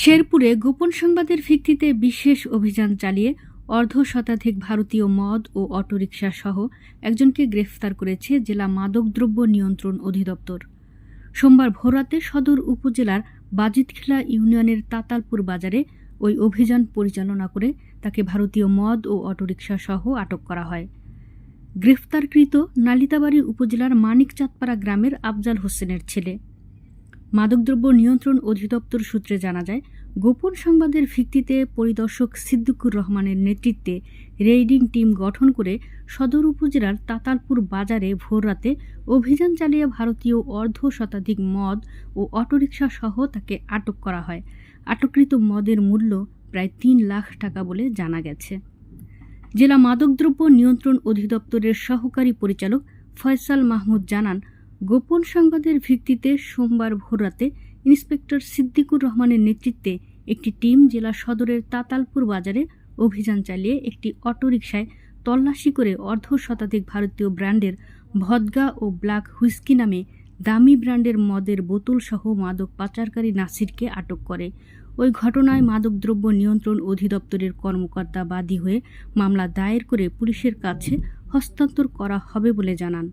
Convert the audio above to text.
শেরপুরে গোপন সংবাদের ভিত্তিতে বিশেষ অভিযান চালিয়ে অর্ধ শতাধিক ভারতীয় মদ ও অটোরিকশা সহ একজনকে গ্রেফতার করেছে জেলা মাদকদ্রব্য নিয়ন্ত্রণ অধিদপ্তর। সোমবার ভোররাতে সদর উপজেলার বাজিতখিলা ইউনিয়নের তাতালপুর বাজারে ওই অভিযান পরিচালনা করে তাকে ভারতীয় মদ ও অটোরিকশা সহ আটক করা হয়। গ্রেফতারকৃত নালিতাবাড়ি উপজেলার মানিকচাঁদপাড়া গ্রামের আফজাল হোসেনের ছেলে। মাদকদ্রব্য নিয়ন্ত্রণ অধিদপ্তর সূত্রে জানা যায়, গোপন সংবাদের ভিত্তিতে পরিদর্শক সিদ্দিকুর রহমানের নেতৃত্বে রেইডিং টিম গঠন করে সদর উপজেলার তাতালপুর বাজারে ভোররাতে অভিযান চালিয়ে ভারতীয় অর্ধ শতাধিক মদ ও অটোরিকশা সহ তাকে আটক করা হয়। আটককৃত মদের মূল্য প্রায় তিন লাখ টাকা বলে জানা গেছে। জেলা মাদকদ্রব্য নিয়ন্ত্রণ অধিদপ্তরের সহকারী পরিচালক ফয়সাল মাহমুদ জানান গোপন সংবাদের ভিত্তিতে সোমবার ভোররাতে ইন্সপেক্টর সিদ্দিকুর রহমানের নেতৃত্বে একটি টিম জেলা সদরের তাতালপুর বাজারে অভিযান চালিয়ে একটি অটোরিকশায় তল্লাশি করে অর্ধ শতাধিক ভারতীয় ব্র্যান্ডের ভদগা ও ব্ল্যাক হুইস্কি নামে দামি ব্র্যান্ডের মদের বোতলসহ মাদক পাচারকারী নাসিরকে আটক করে। ওই ঘটনায় মাদকদ্রব্য নিয়ন্ত্রণ অধিদপ্তরের কর্মকর্তা বাদী হয়ে মামলা দায়ের করে পুলিশের কাছে হস্তান্তর করা হবে বলে জানান।